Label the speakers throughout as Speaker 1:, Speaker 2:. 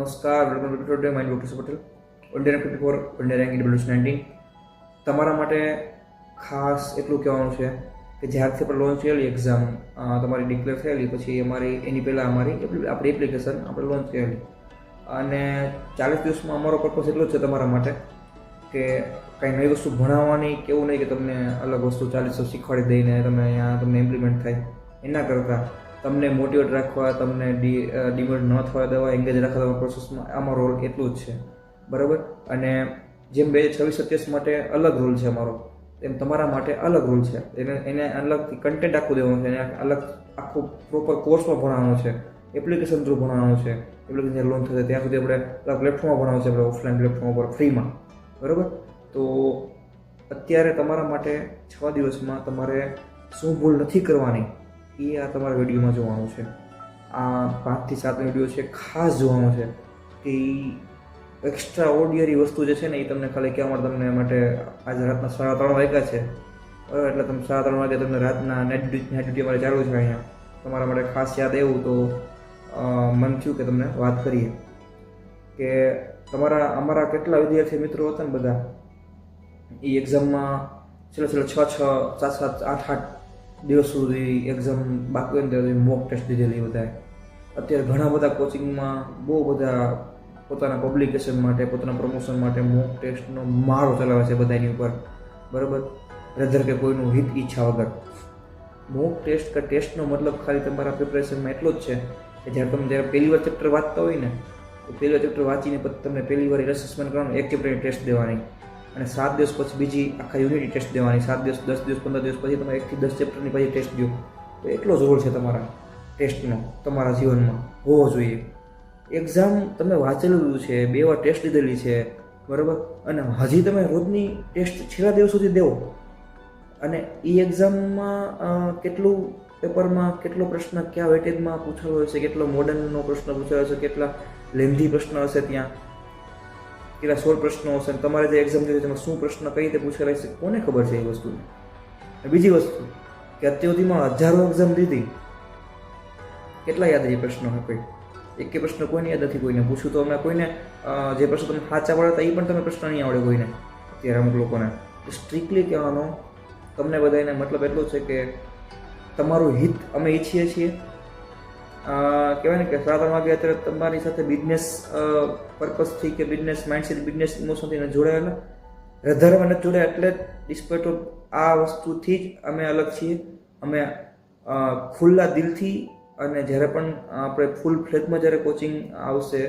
Speaker 1: નમસ્કાર welcome to today my doctor Patel Indian fifty four Indian rank independence nineteen તમારા માટે ખાસ એટલું કહેવાનું છે કે જ્યારથી આપણે લોન્ચ થયેલી એક્ઝામ તમારી ડિક્લેર થયેલી, પછી અમારી, એની પહેલાં અમારી આપણી એપ્લિકેશન આપણે લોન્ચ થયેલી. અને ચાલીસ દિવસમાં અમારો પર્પઝ એટલો છે તમારા માટે કે કાંઈ નવી વસ્તુ ભણાવવાની કે એવું નહીં કે તમને અલગ વસ્તુ ચાલીસ શીખવાડી દઈને તમે અહીંયા તમને ઇમ્પ્લિમેન્ટ થાય. એના કરતાં તમને મોટિવેટ રાખવા, તમને ડી ડિમોટ ન થવા દેવા એંગેજ રાખવા દેવા પ્રોસેસમાં આમાં રોલ એટલું જ છે. બરાબર? અને જેમ બે છવ્વીસ સત્યાવીસ માટે અલગ રૂલ છે અમારો. એમ તમારા માટે અલગ રૂલ છે. એને એને અલગથી કન્ટેન્ટ આખું દેવાનું છે, એને અલગ આખું પ્રોપર કોર્સમાં ભણાવવાનું છે. એપ્લિકેશન થ્રુ ભણાવવાનું છે. એપ્લિકેશન લોન થશે, ત્યાં સુધી આપણે અલગ પ્લેટફોર્મમાં ભણવાનું છે, આપણે ઓફલાઈન પ્લેટફોર્મ ઉપર ફ્રીમાં બરાબર? તો અત્યારે તમારા માટે છ દિવસમાં તમારે શું ભૂલ નથી કરવાની? એ આ તમારા વિડીયોમાં જોવાનું છે. આ પાંચથી સાત વીડિયો છે, ખાસ જોવાનો છે કે એક્સ્ટ્રા ઓર્ડિનરી વસ્તુ જે છે ને એ તમને ખાલી કહેવા તમને માટે આજે રાતના સાડા ત્રણ વાગ્યા છે. એટલે તમે સાડા ત્રણ વાગે તમને રાતના નેટ નેટ ડ્યુટી અમારે ચાલુ છે અહીંયા. તમારા માટે ખાસ યાદ આવ્યું તો મન થયું કે તમને વાત કરીએ. કે તમારા, અમારા કેટલા વિદ્યાર્થી મિત્રો હતા ને બધા? એ એક્ઝામમાં છેલ્લા છેલ્લા છ છ, સાત સાત, આઠ આઠ દિવસ સુધી એક્ઝામ બાકી હોય ને ત્યારે મોક ટેસ્ટ દીધેલી બધાએ. અત્યારે ઘણા બધા કોચિંગમાં બહુ બધા પોતાના પબ્લિકેશન માટે, પોતાના પ્રમોશન માટે મોક ટેસ્ટનો મારો ચલાવે છે બધાની ઉપર. બરાબર? રેધર કે કોઈનું હિત ઈચ્છા વગર. મોક ટેસ્ટ કે ટેસ્ટનો મતલબ ખાલી તમારા પ્રિપરેશનમાં એટલો જ છે કે જ્યારે તમે જ્યારે પહેલી વાર ચેપ્ટર વાંચતા હોય ને, તો પહેલી ચેપ્ટર વાંચીને પછી તમને પહેલી વાર એસેસમેન્ટ કરવાનું, એક ચેપ્ટરની ટેસ્ટ દેવાની. અને સાત દિવસ પછી બીજી આખા યુનિટી ટેસ્ટ દેવાની. સાત દિવસ, દસ દિવસ, પંદર દિવસ પછી તમે એકથી દસ ચેપ્ટરની પછી ટેસ્ટ દો તો એટલો જ રોલ છે તમારા ટેસ્ટનો તમારા જીવનમાં. હોવો જોઈએ. એક્ઝામ તમે વાંચેલું છે, બે વાર ટેસ્ટ લીધેલી છે, બરાબર? અને હજી તમે રોજની ટેસ્ટ છેલ્લા દિવસ સુધી દેવો. અને એ એક્ઝામમાં કેટલું પેપરમાં કેટલો પ્રશ્ન કયા વેટેજમાં પૂછાયો હશે, કેટલો મોડર્નનો પ્રશ્ન પૂછાયો હશે, કેટલા લેન્ધી પ્રશ્ન હશે ત્યાં. કેટલા સોળ પ્રશ્નો હશે તમારે જે એક્ઝામ જોઈએ તેમાં શું પ્રશ્ન કઈ રીતે પૂછેલા હશે કોને ખબર છે એ વસ્તુની? બીજી વસ્તુ, કે અત્યાર સુધીમાં હજારો એક્ઝામ દીધી કેટલા યાદ રહી પ્રશ્નો કોઈ? એક પ્રશ્ન કોઈને યાદ નથી, કોઈને પૂછ્યું. તો અમે કોઈને જે પ્રશ્ન તમે સાચા પડે હતા એ પણ તમે પ્રશ્ન નહીં આવડે કોઈને. અત્યારે અમુક લોકોને. સ્ટ્રિક્ટલી કહેવાનો તમને બધાને મતલબ એટલો છે કે તમારું હિત અમે ઈચ્છીએ છીએ કહેવાય ને કે ત્રણ વાગે અત્યારે તમારી સાથે બિઝનેસ પર્પઝથી કે બિઝનેસ માઇન્ડસેટ બિઝનેસ ઇમોશનથી જોડાયેલા. હૃદયમાં નથી જોડાયા એટલે ડિસ્પેટ ઓફ આ વસ્તુથી જ અમે અલગ છીએ. અમે ખુલ્લા દિલથી અને જ્યારે પણ આપણે ફૂલ ફ્લેગમાં જ્યારે કોચિંગ આવશે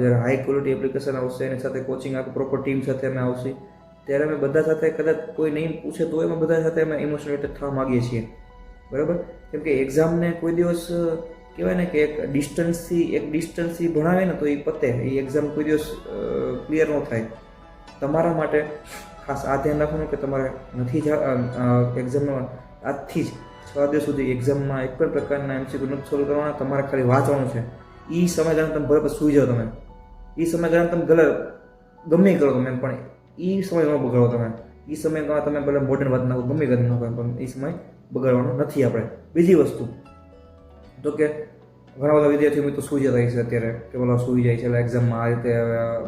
Speaker 1: જ્યારે હાઈ ક્વોલિટી એપ્લિકેશન આવશે, એની સાથે કોચિંગ આપણે પ્રોપર ટીમ સાથે અમે આવશે, ત્યારે અમે બધા સાથે કદાચ કોઈ નહીં પૂછે તો અમે બધા સાથે અમે ઇમોશનલ થવા માગીએ છીએ. બરાબર? કેમ કે એક્ઝામને કોઈ દિવસ કહેવાય ને કે એક ડિસ્ટન્સથી એક ડિસ્ટન્સથી ભણાવે ને તો એ પતે. એ એક્ઝામ કોઈ દિવસ ક્લિયર ન થાય. તમારા માટે ખાસ આ ધ્યાન રાખવાનું કે તમારે નથી એક્ઝામમાં આજથી જ છ દિવસ સુધી એક્ઝામમાં એક પણ પ્રકારના એમસીક્યુ નથી સોલ્વ કરવાના, તમારે ખાલી વાંચવાનું છે. એ સમય દરમિયાન તમે બરાબર સૂઈ જાઓ તમે. એ સમય દરમિયાન તમે ગલર, ગમે કરો તમે પણ એ સમય ન બગાડો તમે. એ સમયગાળા તમે ભલે મોડર્ન વાત નાખો, ગમે કરી નાખો પણ એ સમય બગાડવાનો નથી આપણે. બીજી વસ્તુ, તો કે ઘણા બધા વિદ્યાર્થીઓ મિત્રો સૂઈ જતા છે અત્યારે કે બોલા સૂઈ જાય છે એક્ઝામમાં આ રીતે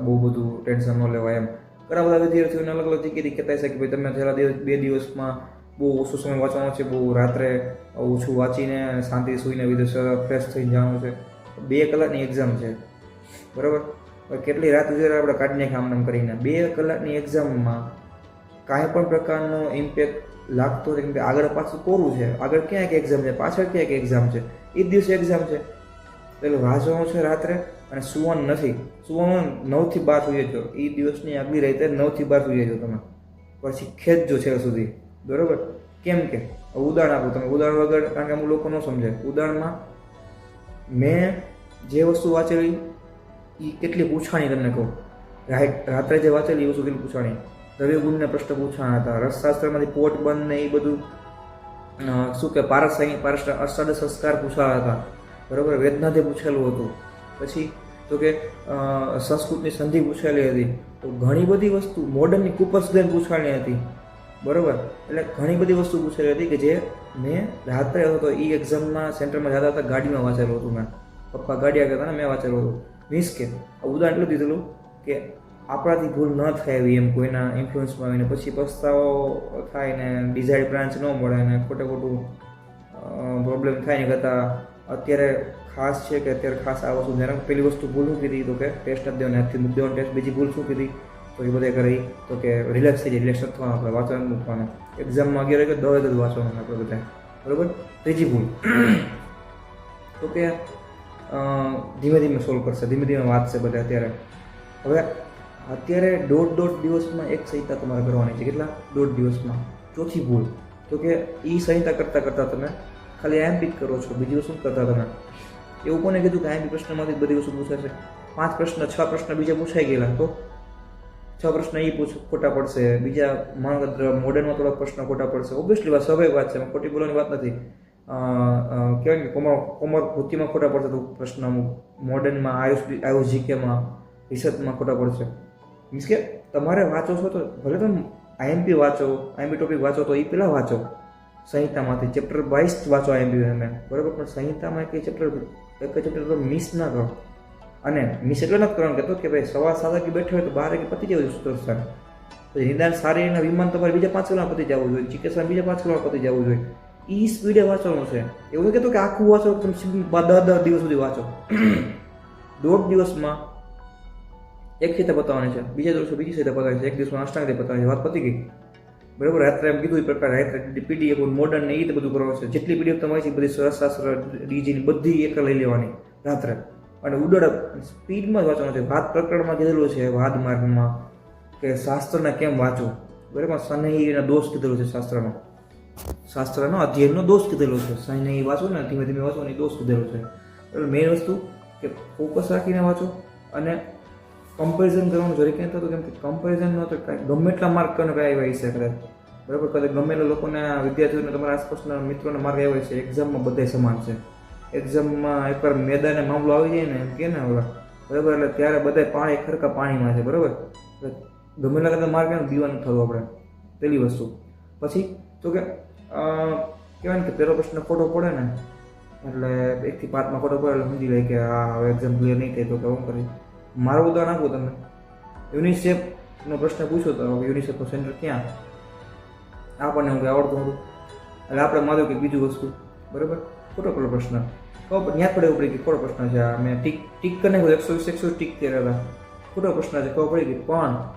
Speaker 1: બહુ બધું ટેન્શન ન લેવાય એમ. ઘણા બધા વિદ્યાર્થીઓને અલગ અલગ જગ્યાએથી કહેતા છે કે ભાઈ તમે છેલ્લા દિવસ, બે દિવસમાં બહુ ઓછો સમય વાંચવાનો છે, બહુ રાત્રે ઓછું વાંચીને શાંતિથી સૂઈને વિદેશ ફ્રેશ થઈને જવાનું છે. બે કલાકની એક્ઝામ છે. બરાબર? કેટલી રાત સુધી આપણે કાઢીને નાખીએ નામ કરીને. બે કલાકની એક્ઝામમાં કાંઈ પણ પ્રકારનો ઇમ્પેક્ટ લાગતો કે આગળ પાછું કોરું છે? આગળ ક્યાંક એક્ઝામ છે? પાછળ ક્યાંક એક્ઝામ છે? એ દિવસે એક્ઝામ છે. એટલે વાંચવાનું છે રાત્રે અને સુવાનું નથી. સુવાનું નવથી બાર સુઈ જજો. એ દિવસની આગલી રીતે નવથી બાર સુઈ જજો તમે. પછી ખેંચજો છેલ્લે સુધી. બરાબર? કેમ કે? ઉદાહરણ આપો તમે ઉદાહરણ વગર કારણ કે અમુક લોકો ન સમજે ઉદાહરણમાં મેં જે વસ્તુ વાંચેલી એ કેટલી પૂછાણી તમને કહું. રાત્રે જે વાંચેલી એ વસ્તુ કેટલી પૂછાણી? દ્રવ્યગુણને પ્રશ્ન પૂછાણા હતા. રસશાસ્ત્રમાંથી પોટ બંધ ને એ બધું શું કે પારસ પારસ અષાઢ સંસ્કાર પૂછાયા હતા. બરાબર, વેદનાથી પૂછેલું હતું. પછી તો કે સંસ્કૃતની સંધિ પૂછેલી હતી. તો ઘણી બધી વસ્તુ મોડર્નની કુપર્સગન પૂછવાની હતી. બરાબર? એટલે ઘણી બધી વસ્તુ પૂછેલી હતી કે જે મેં રાત્રે હતો એ એક્ઝામમાં સેન્ટરમાં જતા હતા ગાડીમાં વાંચેલું હતું મેં. પપ્પા ગાડી આગળ હતા ને મેં વાંચેલું હતું. મીન્સ કે ઉદાહરણ એટલું દીધેલું કે આપણાથી ભૂલ ન થાય એવી એમ કોઈના ઇન્ફ્લુઅન્સમાં આવીને. પછી પસ્તાવો થાય ને ડિઝાયર્ડ બ્રાન્ચ ન મળે ને, ખોટે ખોટું પ્રોબ્લેમ થાય ને કરતાં અત્યારે ખાસ છે કે અત્યારે ખાસ આ વસ્તુ ધ્યાન પેલી વસ્તુ ભૂલ શું કીધી તો કે ટેસ્ટ નથી દેવાને, હાથથી મૂકી ટેસ્ટ બીજી ભૂલ શું કીધી? તો એ બધે કરી, તો કે રિલેક્સ થઈ જાય રિલેક્સ નથી થવાનું આપણે, વાંચવાનું મૂકવાનું. એક્ઝામમાં અગિયાર કે દસ જ વાંચવાનું આપણે બધા બરાબર? ત્રીજી ભૂલ. તો કે ધીમે ધીમે સોલ્વ કરશે, ધીમે ધીમે વાંચશે બધા અત્યારે. હવે, અત્યારે દોઢ દોઢ દિવસમાં એક સંહિતા તમારે કરવાની છે, કેટલા? દોઢ દિવસમાં. ચોથી ભૂલ. તો કે એ સંહિતા કરતાં કરતાં તમે ખાલી એમ બી કરો છો, બીજી વસ્તુ કરતા તમે એવું કોને કીધું કે એમ બી પ્રશ્નમાંથી બધી વસ્તુ પૂછાશે? પાંચ પ્રશ્ન, છ પ્રશ્ન બીજા પૂછાઈ ગયેલા, તો? છ પ્રશ્ન એ પૂછ, ખોટા પડશે. બીજા મોડર્નમાં થોડા પ્રશ્ન ખોટા પડશે. ઓબ્વિયસલી વાત સ્વાભાવિક વાત છે ખોટી બોલવાની વાત નથી. કહેવાય કે કોમર કોમર વૃત્તિમાં ખોટા પડશે તો પ્રશ્ન મોડર્નમાં, આયુષ આયુષ જીકેમાં રિસર્ચમાં ખોટા પડશે. મીન્સ કે તમારે વાંચો છો તો ભલે તમે આઈએમપી વાંચો, આઈએમપી ટોપિક વાંચો તો એ પહેલાં વાંચો. સંહિતામાંથી ચેપ્ટર વાઇઝ વાંચો આઈએમપી એમ બરાબર? પણ સંહિતામાં એક ચેપ્ટર એક ચેપ્ટર તો મિસ ના કરો. અને મિસ એટલે નથી કરવાનું, કહેતો કે ભાઈ સવા સાત વાગે બેઠો હોય તો બાર વાગે પતી જવું સ્થાન પછી નિદાન સારી એના વિમાન તમારે બીજા પાંચ કલાક પતી જવું જોઈએ. ચિકિત્સા બીજા પાંચ કલાક પતી જવું જોઈએ. એ સ્પીડે વાંચવાનું છે. એવું નહીં કહેતો કે આખું વાંચો, તમે દસ દસ દિવસ સુધી વાંચો. દોઢ દિવસમાં એક રીતે પતાવવાની છે. બીજા દિવસે બીજી રીતે પતાવવાની છે. એક દિવસમાં અષ્ટાંગ રીતે છે. વાત પતી ગઈ? બરાબર? રાત્રે એમ કીધું પ્રકાર રાત્રે પીડીએફ મોડર્ન ને એ રીતે બધું કરવાનું છે. જેટલી પીડીએફ તમારી છે બધી સરસ ડીજીની બધી એક લઈ લેવાની રાત્રે. અને ઉડડ સ્પીડમાં જ વાંચવાનું છે. વાત પ્રકરણમાં કીધેલું છે, વાદ માર્ગમાં, કે શાસ્ત્રને કેમ વાંચવું બરાબર? શનૈના દોષ કીધેલો છે શાસ્ત્રનો શાસ્ત્રનો અધ્યયનનો દોષ કીધેલો છે. શનૈ વાંચો ને ધીમે ધીમે વાંચો ને એ દોષ કીધેલો છે. મેઇન વસ્તુ કે ફોકસ રાખીને વાંચો અને કમ્પેરિઝન કરવાનું જરી ક્યાં થતું કેમ કે કમ્પેરિઝન ન તો કાંઈ, ગમે એટલા માર્ક કરીને કાંઈ આવ્યા હશે કદાચ. બરાબર? કદાચ ગમે એટલા લોકોને વિદ્યાર્થીઓને તમારા આસપાસના મિત્રોને માર્ક આવ્યા છે એક્ઝામમાં બધે સમાન છે. એક્ઝામમાં એકવાર મેદાને મામલો આવી જાય ને, એમ કે ને ઓલા. બરાબર? એટલે ત્યારે બધા પાણી ખરખા પાણીમાં છે, બરાબર? એટલે ગમે એટલા કદાચ માર્ક આવે ને દીવાનું થયું આપણે. પેલી વસ્તુ. પછી, તો કે કહેવાય ને કે પહેલો પ્રશ્ન ખોટો પડે ને, એટલે એકથી પાંચમાં ખોટો પડે એટલે સમજી લે કે આ હવે એક્ઝામ ક્લિયર નહીં થાય તો કે હું કરી મારું ઉદાહરણ આપું તમે. યુનિસેફનો પ્રશ્ન પૂછો તો યુનિસેફનું સેન્ટર ક્યાં? આપણને હું કંઈ આવડતું હતું એટલે આપણે માર્યું કે બીજું વસ્તુ. બરાબર? ખોટો ખોટો પ્રશ્ન. ખબર ત્યાં પડે પડી કે ખોટો પ્રશ્ન છે. આ મેં ટીક ટીક કરીને એકસો વીસ, એકસો ટીક કર્યા હતા. ખોટો પ્રશ્ન છે. ખબર પડી ગઈ પણ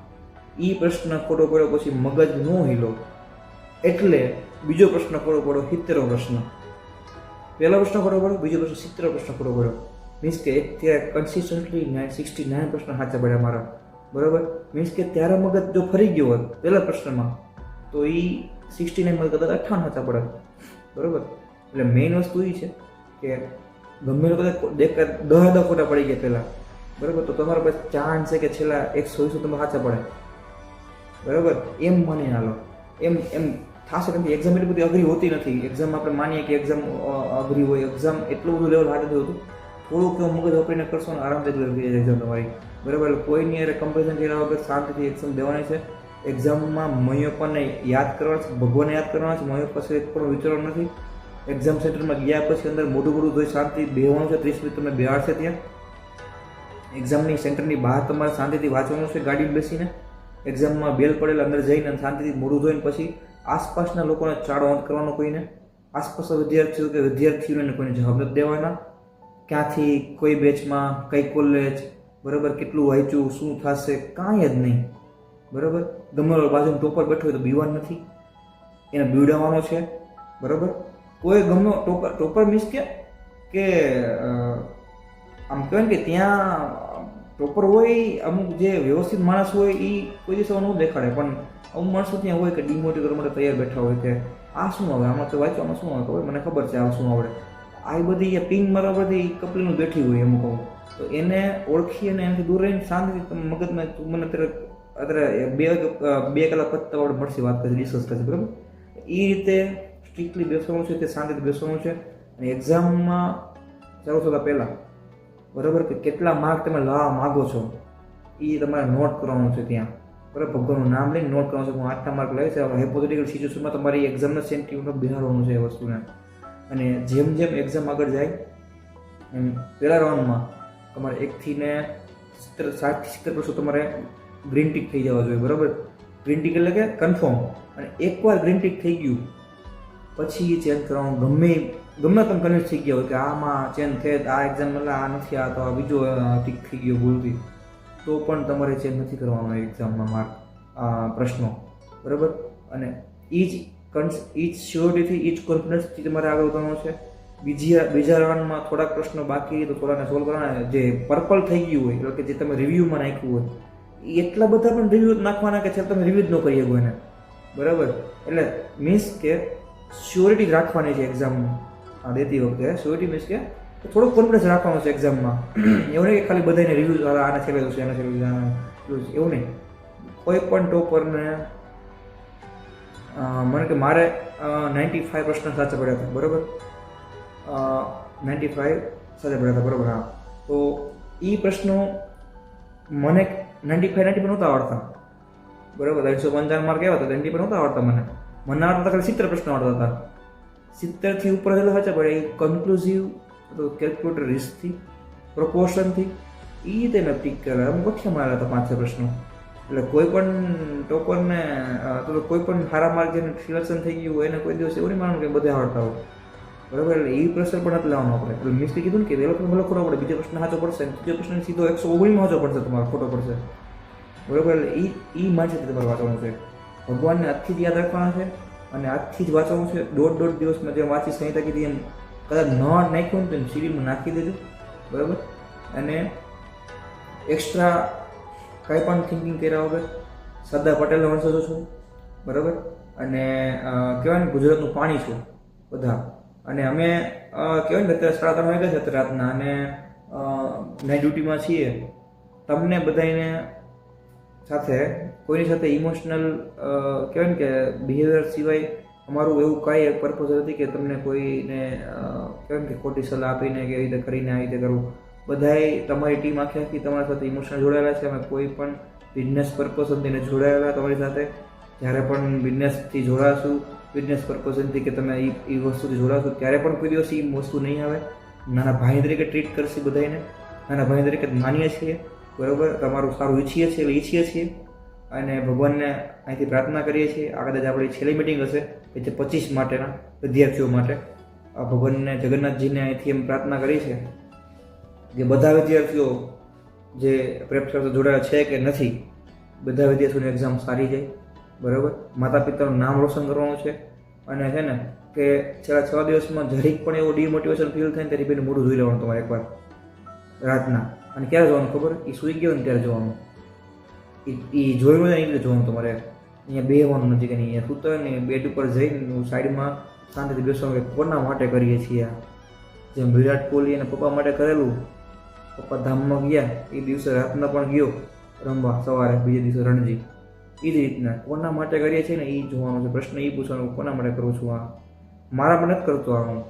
Speaker 1: એ પ્રશ્ન ખોટો પડ્યો પછી મગજ ન હિલો. એટલે બીજો પ્રશ્ન ખોટો પડ્યો સિત્તેરો પ્રશ્ન. પહેલો પ્રશ્ન ખોટો પડ્યો, બીજો પ્રશ્ન સિત્તેરો પ્રશ્ન ખોટો પડ્યો. મીન્સ કે ત્યારે કન્સિસ્ટન્ટલી નાઇન સિક્સટી નાઇન પ્રશ્ન સાચા પડ્યા મારા. બરાબર? મીન્સ કે ત્યારે મગજ જો ફરી ગયો હોત, પહેલા પ્રશ્નમાં, તો એ સિક્સટી નાઇનમાં કદાચ અઠ્ઠાવન સાચા પડે બરાબર? એટલે મેઇન વસ્તુ એ છે કે ગમે કદાચ દેખતા દહ દહ ખોટા પડી ગયા પહેલાં. બરાબર? તો તમારા પાસે ચાન્સ છે કે છેલ્લા એક વીસો તમે સાચા પડે. બરાબર? એમ માની હાલો એમ એમ થશે કેમ કે એક્ઝામ એટલી બધી અઘરી હોતી નથી. એક્ઝામ આપણે માનીએ કે એક્ઝામ અઘરી હોય. એક્ઝામ એટલું બધું લેવલ હતું હોતું. થોડુંક મગજ વાપરીને કરશો ને આરામથી જાય એક્ઝામ તમારી. બરાબર, એટલે કોઈની યારે કમ્પેરિઝન કર્યા વગર શાંતિથી એક્ઝામ દેવાની છે. એક્ઝામમાં મયોપાને યાદ કરવાના છે, ભગવાનને યાદ કરવાના છે મયો પાસે એક પણ વિચારવાનું નથી. એક્ઝામ સેન્ટરમાં ગયા પછી અંદર મોઢું મોટું જોઈ શાંતિ બેહવાનું છે, ત્રીસ મિનિટ તમને બેહાડશે ત્યાં. એક્ઝામની સેન્ટરની બહાર તમારે શાંતિથી વાંચવાનું છે ગાડી બેસીને. એક્ઝામમાં બેલ પડેલા અંદર જઈને શાંતિથી મોઢું ધોઈને પછી આસપાસના લોકોને ચાડો અંત કરવાનો કોઈને. આસપાસના વિદ્યાર્થીઓ કે વિદ્યાર્થીઓને કોઈને જવાબ દેવાના. ક્યાંથી કોઈ બેચમાં કઈ કોલેજ બરાબર, કેટલું વાંચ્યું, શું થશે, કાંઈ જ નહીં. બરાબર? ગમે બાજુ ટોપર બેઠો હોય તો બીવાન નથી. એને બીવડાવવાનો છે. બરાબર? કોઈ ગમનો ટોપર ટોપર મીન્સ કે કે આમ કહેવાય કે ત્યાં ટોપર હોય, અમુક જે વ્યવસ્થિત માણસ હોય એ કોઈ દિવસ ન દેખાડે. પણ અમુક માણસો ત્યાં હોય કે ડિમોટિવ કરવા માટે તૈયાર બેઠા હોય કે, આ શું આવે? આમાં તો વાંચવામાં શું આવે? ખબર? મને ખબર છે, આ શું આવડે? આ બધી એ પિંગ મારવા બધી કપલીનું બેઠી હોય એમ કહું. તો એને ઓળખી અને એનાથી દૂર રહીને શાંતિથી તમે મગજમાં તું મને અત્યારે અત્યારે બે બે કલાક આપણે મળશે વાત કરી ડિસ્કસ કરશે, બરાબર? એ રીતે સ્ટ્રિક્ટલી બેસવાનું છે, તે શાંતિથી બેસવાનું છે. અને એક્ઝામમાં ચાલુ થતાં પહેલાં, બરાબર કે કેટલા માર્ક તમે લાવવા માગો છો એ તમારે નોટ કરવાનું છે ત્યાં. બરાબર? ભગવાનનું નામ લઈને નોટ કરવાનું છે. હું આટલા માર્ક હવે હેપોથેટિકલ સિચ્યુએશનમાં તમારી એક્ઝામના સેન્ટિવમાં બિહારવાનું છે એ વસ્તુને. અને જેમ જેમ એક્ઝામ આગળ જાય, એમ પહેલા રાઉન્ડમાં તમારે એકથી ને સિત્તેર સાઠથી સિત્તેર પરસો તમારે ગ્રીન ટીક થઈ જવા જોઈએ, બરાબર? ગ્રીન ટીક એટલે કે કન્ફર્મ અને એકવાર ગ્રીન ટીક થઈ ગયું, પછી એ ચેન્જ કરવાનું ગમે ગમે તમે કન્વિન્સ થઈ ગયા હોય કે આમાં ચેન્જ થાય, આ એક્ઝામ એટલે આ નથી આ, તો આ બીજો ટીક થઈ ગયો ભૂલથી. તો પણ તમારે ચેન્જ નથી કરવાનો એક્ઝામમાં માર્ક પ્રશ્નો, બરાબર? અને એ જ કન્સ ઇચ શ્યોરિટીથી કોન્ફિડન્સ કોન્ફિડન્સથી તમારે આગળ વધવાનું છે. બીજી બીજા રાઉન્ડમાં થોડાક પ્રશ્નો બાકી તો થોડાને સોલ્વ કરવાના જે પર્પલ થઈ ગયું હોય, એટલે કે જે તમે રિવ્યૂમાં નાખ્યું હોય એટલા બધા પણ રિવ્યૂ નાખવાના કે છે તમે રિવ્યૂ જ ન કરી શકો એને. બરાબર? એટલે મીન્સ કે શ્યોરિટી રાખવાની છે એક્ઝામમાં આ દેતી વખતે શ્યોરિટી મીન્સ કે થોડો કોન્ફિડન્સ રાખવાનો છે એક્ઝામમાં એવું નહીં કે ખાલી બધાને રિવ્યૂ આને છેલ્લે છે આને છેલ્લે એવું નહીં. કોઈ પણ ટોપરને મને કે મારે નાઇન્ટી ફાઇવ પ્રશ્ન સાચા પડ્યા હતા, બરાબર? નાઇન્ટી ફાઇવ સાચા પડ્યા હતા, બરાબર, હા. તો એ પ્રશ્નો મને નાઇન્ટી ફાઇવ નાઇન્ટી પણ નહોતા આવડતા. બરાબર, ત્રણસો પંચાવન માર્ક આવ્યા હતા નાઇન્ટી પણ નહોતા આવડતા મને. મને આવડતા ખાલી સિત્તેર પ્રશ્નો આવડતા હતા. સિત્તેરથી ઉપર એટલે સાચા પડે એ કન્ક્લુઝિવ તો કેલ્ક્યુલેટર રિસ્કથી પ્રપોર્શનથી એ રીતે મેં ટીક કરેલા. ઓછા મારેલા હતા પાંચ પ્રશ્નો. એટલે કોઈ પણ ટોપરને અથવા કોઈ પણ સારા માર્ક જેને સિલેક્શન થઈ ગયું હોય એને કોઈ દિવસ એવું નહીં માનવું કે બધા આવડતા હોય. બરાબર? એટલે એ પ્રેશર પણ નથી લાવવાનું આપણે. એટલે મિસ કીધું ને કે એ લોકો ભલે ખોટો પડે, બીજો પ્રશ્ન સાચો પડશે ત્રીજો પ્રશ્ન સીધો એકસો ઓગણીમાં સાચો પડશે તમારો, ખોટો પડશે. બરાબર? એટલે એ એ માનસિક તમારે વાંચવાનું છે. ભગવાનને આજથી જ યાદ રાખવાના છે અને આજથી જ વાંચવાનું છે. દોઢ દોઢ દિવસમાં જે વાંચી સંહિતા કીધી એમ કદાચ ન નાખ્યું ને તો સીડીમાં નાખી દેજો. બરાબર? અને એક્સ્ટ્રા કાંઈ પણ થિંકિંગ કર્યા વગર સરદાર પટેલનો વંશજો છું, બરાબર? અને કહેવાય ને ગુજરાતનું પાણી છું બધા. અને અમે કહેવાય ને અત્યારે સાડા ત્રણ વાગ્યા છે રાતના અને નાઇટ ડ્યુટીમાં છીએ. તમને બધાને સાથે, કોઈની સાથે ઇમોશનલ કહેવાય ને કે બિહેવિયર સિવાય અમારું એવું કાંઈ એક પર્પઝ નથી કે તમને કોઈને કહેવાય ને કે ખોટી સલાહ આપીને કે એવી રીતે કરીને આવી રીતે કરવું. બધાએ તમારી ટીમ આખી આખી તમારી સાથે ઇમોશનલ જોડાયેલા છે, અમે કોઈ પણ બિઝનેસ પર્પઝથી જોડાયેલા તમારી સાથે. જ્યારે પણ બિઝનેસથી જોડાશું બિઝનેસ પર્પઝથી કે તમે એ વસ્તુથી જોડાશો, ત્યારે પણ કોઈ દિવસ એ વસ્તુ નહીં આવે. નાના ભાઈ તરીકે ટ્રીટ કરશે બધાને નાના ભાઈ તરીકે માનીએ છીએ, બરાબર? તમારું સારું ઈચ્છીએ છીએ ઈચ્છીએ છીએ. અને ભગવાનને અહીંથી પ્રાર્થના કરીએ છીએ, આ કદાચ આપણી છેલ્લી મિટિંગ હશે કે જે પચીસ માટેના વિદ્યાર્થીઓ માટે. આ ભગવાનને જગન્નાથજીને અહીંથી એમ પ્રાર્થના કરી છે કે બધા વિદ્યાર્થીઓ જે પ્રેપ સાથે જોડાયા છે કે નથી, બધા વિદ્યાર્થીઓની એક્ઝામ સારી જાય બરાબર? માતા પિતાનું નામ રોશન કરવાનું છે અને છે ને કે છેલ્લા છ દિવસમાં જરીક પણ એવું ડિમોટિવેશન ફીલ થાય ત્યારે બેનું મોઢું જોઈ લેવાનું તમારે એકવાર, રાતના. અને ક્યારે જોવાનું ખબર? એ સૂઈ ગયો ને ત્યારે જોવાનું. એ જોયું ને એટલે જોવાનું તમારે. અહીંયા બેહવાનું નથી કે અહીંયા સૂતો ને બેડ ઉપર જઈને સાઈડમાં શાંતિથી બેસવાનું કોના માટે કરીએ છીએ જેમ વિરાટ કોહલી અને પપ્પા માટે કરેલું પપ્પા ધામમાં ગયા, એ દિવસે રાતના પણ ગયો રમવા સવારે, બીજે દિવસે રણજી. એ જ રીતના કોના માટે કરીએ છીએ ને એ જોવાનું છે પ્રશ્ન, એ પૂછવાનો કોના માટે કરું છું આ? મારા માટે નથી કરતો આ હું.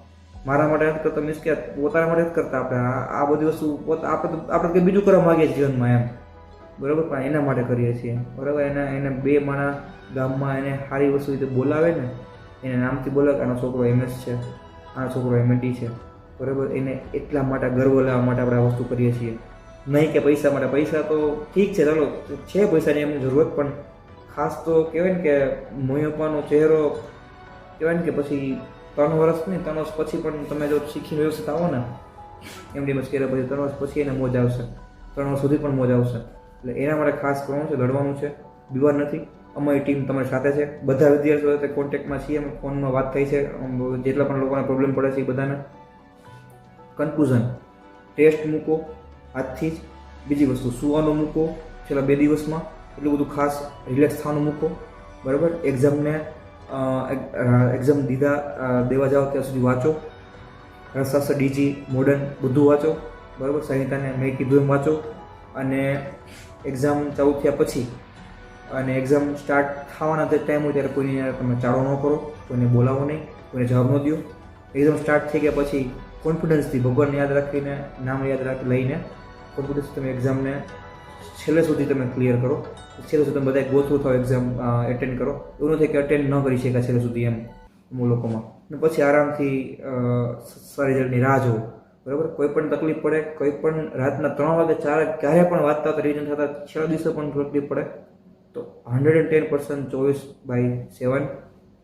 Speaker 1: મારા માટે નથી કરતો, મીન્સ કે પોતાના માટે નથી કરતા આપણે. આ બધી વસ્તુ આપણે આપણે કંઈ બીજું કરવા માગીએ છીએ જીવનમાં એમ. બરાબર? પણ એના માટે કરીએ છીએ. બરાબર? એના એને બે માણા ગામમાં એને સારી વસ્તુ રીતે બોલાવે ને, એને નામથી બોલાવે કે આનો છોકરો એમએસ છે, આનો છોકરો એમએટી છે. બરાબર? એને એટલા માટે ગર્વ લેવા માટે આપણે આ વસ્તુ કરીએ છીએ. નહીં કે પૈસા માટે. પૈસા તો ઠીક છે, ચાલો. છે પૈસાની એમની જરૂરત, પણ ખાસ તો કહેવાય ને કે મોયપાનો ચહેરો કહેવાય ને કે પછી ત્રણ વર્ષ નહીં, ત્રણ વર્ષ પછી પણ તમે જો શીખી વ્યવસ્થિત આવો ને એમડી મસ્કીરે પછી ત્રણ વર્ષ પછી એને મોજ આવશે. ત્રણ વર્ષ સુધી પણ મોજ આવશે. એટલે એના માટે ખાસ કરવાનું છે, લડવાનું છે. બીવાર નથી. અમારી ટીમ તમારી સાથે છે. બધા વિદ્યાર્થીઓ સાથે કોન્ટેક્ટમાં છીએ. અમે ફોનમાં વાત થઈ છે. જેટલા પણ લોકોને પ્રોબ્લેમ પડે છે એ બધાને. કન્ક્લુઝન. ટેસ્ટ મૂકો, આજથી જ બીજી વસ્તુ, સુવાનું મૂકો, છેલ્લા બે દિવસમાં એટલું બધું ખાસ રિલેક્સ થવાનું મૂકો, બરાબર? એક્ઝામને એક્ઝામ દીધા દેવા જાઓ ત્યાં સુધી વાંચો. રસાસ ડીજી મોડર્ન બધું વાંચો, બરાબર? સંહિતાને મેં કીધું એમ વાંચો. અને એક્ઝામ ચાલુ થયા પછી, અને એક્ઝામ સ્ટાર્ટ થવાના જે ટાઈમ હોય ત્યારે કોઈને તમે ચાળો ન કરો, કોઈને બોલાવો નહીં, કોઈને જવાબ ન દો એક્ઝામ સ્ટાર્ટ થઈ ગયા પછી કોન્ફિડન્સથી ભગવાનને યાદ રાખીને, નામ યાદ રાખ, લઈને કોન્ફિડન્સથી તમે એક્ઝામને છેલ્લે સુધી તમે ક્લિયર કરો. છેલ્લે સુધી તમે બધા ગો થ્રુ થાવ એક્ઝામ એટેન્ડ કરો. એવું નથી કે અટેન્ડ ન કરી શકાય છેલ્લે સુધી એમ, અમુક લોકોમાં. અને પછી આરામથી સારી રિઝલ્ટની રાહ જોવો બરાબર? કોઈ પણ તકલીફ પડે, કોઈ પણ રાતના ત્રણ વાગે ચાર ક્યારે પણ વાત થતા રિવિઝન થતા, છેલ્લા દિવસે પણ તકલીફ પડે, તો હંડ્રેડ એન્ડ ટેન પર્સન્ટ ચોવીસ બાય સેવન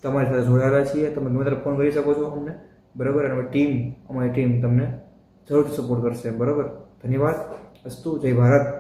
Speaker 1: તમારી સાથે જોડાયેલા છીએ. તમે ગમે ફોન કરી શકો છો અમને. બરાબર? અને ટીમ અમારી ટીમ તમને જરૂર સપોર્ટ કરશે. બરાબર? ધન્યવાદ. અસ્તુ. જય ભારત.